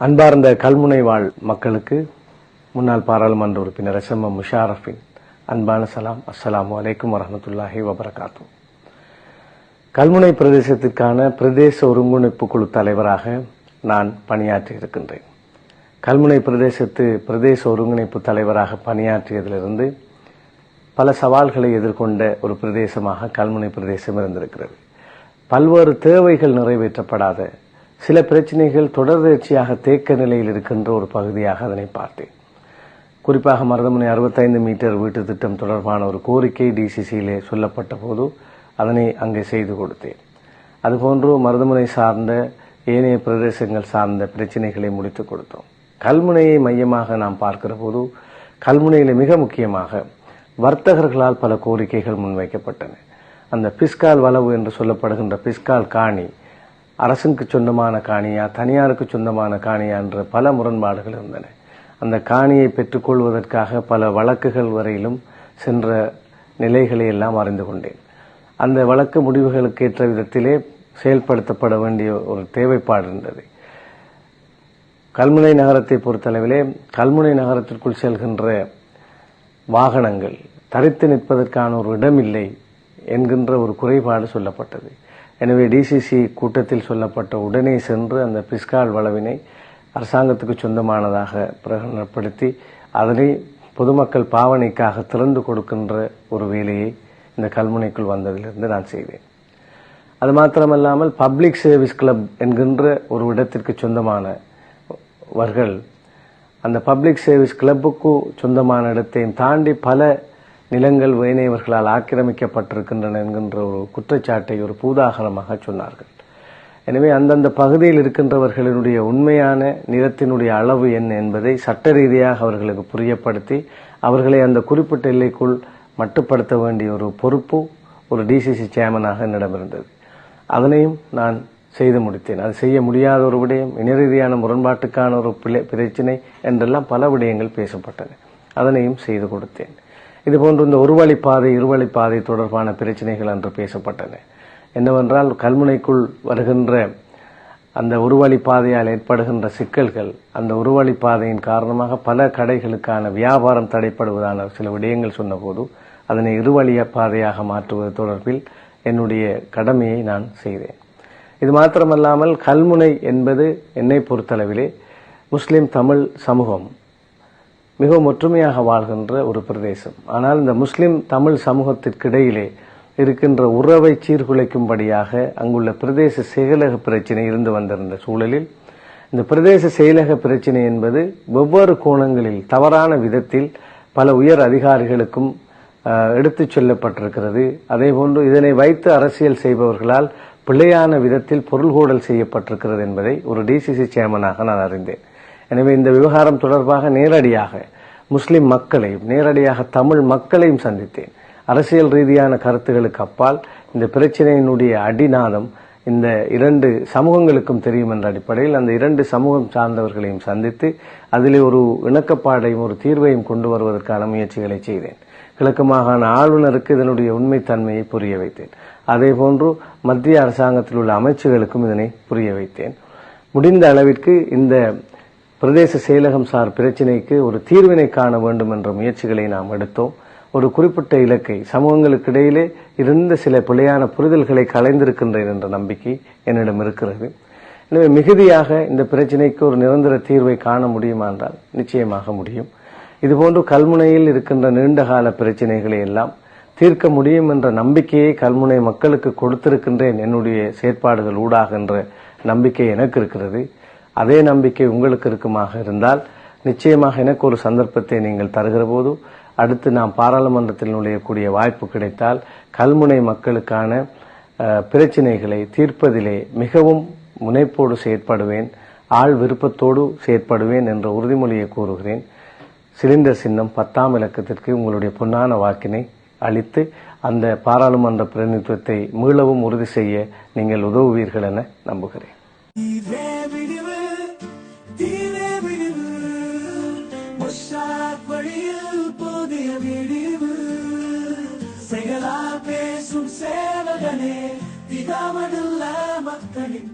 அன்பார்ந்த கல்முனைவாழ் மக்களுக்கு முன்னாள் பாராளுமன்ற உறுப்பினர் எஸ். எம். எம். முஷாரஃபின் அன்பான சலாம் அஸ்ஸலாமு அலைக்கும் வரமத்துல்லாஹி வபரகாத்தும் கல்முனை பிரதேசத்திற்கான பிரதேச ஒருங்கிணைப்பு குழு தலைவராக நான் பணியாற்றி இருக்கின்றேன். கல்முனை பிரதேசத்து பிரதேச ஒருங்கிணைப்பு தலைவராக பணியாற்றியதிலிருந்து பல சவால்களை எதிர்கொண்ட ஒரு பிரதேசமாக கல்முனை பிரதேசம் இருந்திருக்கிறது. பல்வேறு தேவைகள் நிறைவேற்றப்படாத சில பிரச்சனைகள் தொடர்ச்சியாக தேக்க நிலையில் இருக்கின்ற ஒரு பகுதியாக அதனை பார்த்தேன். குறிப்பாக மருதமனை அறுபத்தைந்து மீட்டர் வீட்டு திட்டம் தொடர்பான ஒரு கோரிக்கை டிசிசியிலே சொல்லப்பட்ட போது அதனை அங்கே செய்து கொடுத்தேன். அதுபோன்று மருதமனை சார்ந்த ஏனைய பிரதேசங்கள் சார்ந்த பிரச்சனைகளை முடித்துக் கொடுத்தோம். கல்முனையை மையமாக நாம் பார்க்கிற போது கல்முனையில் மிக முக்கியமாக வர்த்தகர்களால் பல கோரிக்கைகள் முன்வைக்கப்பட்டன. அந்த பிஸ்கால் வளவு என்று சொல்லப்படுகின்ற பிஸ்கால் காணி அரசுக்கு சொந்தமான காணியா தனியாருக்கு சொந்தமான காணியா என்ற பல முரண்பாடுகள் இருந்தன. அந்த காணியை பெற்றுக்கொள்வதற்காக பல வழக்குகள் வரையிலும் சென்ற நிலைகளை எல்லாம் அறிந்து கொண்டேன். அந்த வழக்கு முடிவுகளுக்கு ஏற்ற விதத்திலே செயல்படுத்தப்பட வேண்டிய ஒரு தேவைப்பாடு இருந்தது. கல்முனை நகரத்தை பொறுத்தளவிலே கல்முனை நகரத்திற்குள் செல்கின்ற வாகனங்கள் தரித்து நிற்பதற்கான ஒரு இடமில்லை. என்கின்ற ஒரு குறைபாடு சொல்லப்பட்டது. எனவே டிசிசி கூட்டத்தில் சொல்லப்பட்ட உடனே சென்று அந்த பிஸ்கால் வளவினை அரசாங்கத்துக்கு சொந்தமானதாக பிரகடனப்படுத்தி அதனை பொதுமக்கள் பாவனைக்காக திறந்து கொடுக்கின்ற ஒரு வேலையை இந்த கல்முனைக்குள் வந்ததிலிருந்து நான் செய்தேன். அது மாத்திரமல்லாமல் பப்ளிக் சர்வீஸ் கிளப் என்கின்ற ஒரு இடத்திற்கு சொந்தமானவர்கள் அந்த பப்ளிக் சர்வீஸ் கிளப்புக்கு சொந்தமான இடத்தையும் தாண்டி பல நிலங்கள் வேணையவர்களால் ஆக்கிரமிக்கப்பட்டிருக்கின்றன என்கின்ற ஒரு குற்றச்சாட்டை ஒரு பூதாகரமாக சொன்னார்கள். எனவே அந்தந்த பகுதியில் இருக்கின்றவர்களினுடைய உண்மையான நிலத்தினுடைய அளவு என்ன என்பதை சட்ட ரீதியாக அவர்களுக்கு புரியப்படுத்தி அவர்களை அந்த குறிப்பிட்ட எல்லைக்குள் மட்டுப்படுத்த வேண்டிய ஒரு பொறுப்பு ஒரு டிசிசி சேர்மனாக என்னிடம் இருந்தது. அதனையும் நான் செய்து முடித்தேன். அது செய்ய முடியாத ஒரு விடயம் இன ரீதியான முரண்பாட்டுக்கான ஒரு பிழை- பிரச்சினை என்றெல்லாம் பல விடயங்கள் பேசப்பட்டன. அதனையும் செய்து கொடுத்தேன். இதுபோன்று இந்த ஒருவழிப்பாதை இருவழிப்பாதை தொடர்பான பிரச்சனைகள் அன்று பேசப்பட்டன. என்னவென்றால் கல்முனைக்குள் வருகின்ற அந்த ஒரு வழிப்பாதையால் ஏற்படுகின்ற சிக்கல்கள் அந்த உருவழிப்பாதையின் காரணமாக பல கடைகளுக்கான வியாபாரம் தடைப்படுவதான சில விடயங்கள் சொன்னபோது அதனை இருவழிய பாதையாக மாற்றுவது தொடர்பில் என்னுடைய கடமையை நான் செய்தேன். இது மாத்திரமல்லாமல் கல்முனை என்பது என்னை பொறுத்தளவிலே முஸ்லிம் தமிழ் சமூகம் மிகவும் ஒற்றுமையாக வாழ்கின்ற ஒரு பிரதேசம். ஆனால் இந்த முஸ்லிம் தமிழ் சமூகத்திற்கிடையிலே இருக்கின்ற உறவை சீர்குலைக்கும்படியாக அங்குள்ள பிரதேச செயலக பிரச்சினை இருந்து வந்திருந்த சூழலில் இந்த பிரதேச செயலக பிரச்சினை என்பது வெவ்வேறு கோணங்களில் தவறான விதத்தில் பல உயர் அதிகாரிகளுக்கும் எடுத்துச் சொல்லப்பட்டிருக்கிறது. அதேபோன்று இதனை வைத்து அரசியல் செய்பவர்களால் பிழையான விதத்தில் பொருள்கூடல் செய்யப்பட்டிருக்கிறது என்பதை ஒரு டிசிசி சேர்மனாக நான் அறிந்தேன். எனவே இந்த விவகாரம் தொடர்பாக நேரடியாக முஸ்லிம் மக்களையும் நேரடியாக தமிழ் மக்களையும் சந்தித்தேன். அரசியல் ரீதியான கருத்துகளுக்கு அப்பால் இந்த பிரச்சனையினுடைய அடிநாதம் இந்த இரண்டு சமூகங்களுக்கும் தெரியும் என்ற அடிப்படையில் அந்த இரண்டு சமூகம் சார்ந்தவர்களையும் சந்தித்து அதிலே ஒரு இணக்கப்பாடையும் ஒரு தீர்வையும் கொண்டு வருவதற்கான முயற்சிகளை செய்தேன். கிழக்கு மாகாண ஆளுநருக்கு இதனுடைய உண்மைத்தன்மையை புரிய வைத்தேன். அதேபோன்று மத்திய அரசாங்கத்தில் உள்ள அமைச்சுகளுக்கும் இதனை புரிய வைத்தேன். முடிந்த அளவிற்கு இந்த பிரதேச செயலகம் சார் பிரச்சினைக்கு ஒரு தீர்வினை காண வேண்டும் என்ற முயற்சிகளை நாம் எடுத்தோம். ஒரு குறிப்பிட்ட இலக்கை சமூகங்களுக்கு இடையிலே இருந்த சில பிழையான புரிதல்களை கலைந்திருக்கின்றேன் என்ற நம்பிக்கை என்னிடம் இருக்கிறது. எனவே மிகுதியாக இந்த பிரச்சினைக்கு ஒரு நிரந்தர தீர்வை காண முடியுமா என்றால் நிச்சயமாக முடியும். இதுபோன்று கல்முனையில் இருக்கின்ற நீண்டகால பிரச்சினைகளை எல்லாம் தீர்க்க முடியும் என்ற நம்பிக்கையை கல்முனை மக்களுக்கு கொடுத்திருக்கின்றேன். என்னுடைய செயற்பாடுகள் ஊடாக என்ற நம்பிக்கை எனக்கு இருக்கிறது. அதே நம்பிக்கை உங்களுக்கு இருக்குமாக இருந்தால் நிச்சயமாக எனக்கு ஒரு சந்தர்ப்பத்தை நீங்கள் தருகிற போது அடுத்து நாம் பாராளுமன்றத்தில் நுழையக்கூடிய வாய்ப்பு கிடைத்தால் கல்முனை மக்களுக்கான பிரச்சினைகளை தீர்ப்பதிலே மிகவும் முனைப்போடு செயற்படுவேன் ஆள் விருப்பத்தோடு செயற்படுவேன் என்ற உறுதிமொழியை கூறுகிறேன். சிலிண்டர் சின்னம் பத்தாம் இலக்கத்திற்கு உங்களுடைய பொன்னான வாக்கினை அளித்து அந்த பாராளுமன்ற பிரதிநிதித்துவத்தை மீளவும் உறுதி செய்ய நீங்கள் உதவுவீர்கள் என நம்புகிறேன். சேவகனே பிதாமடல்ல மக்களின்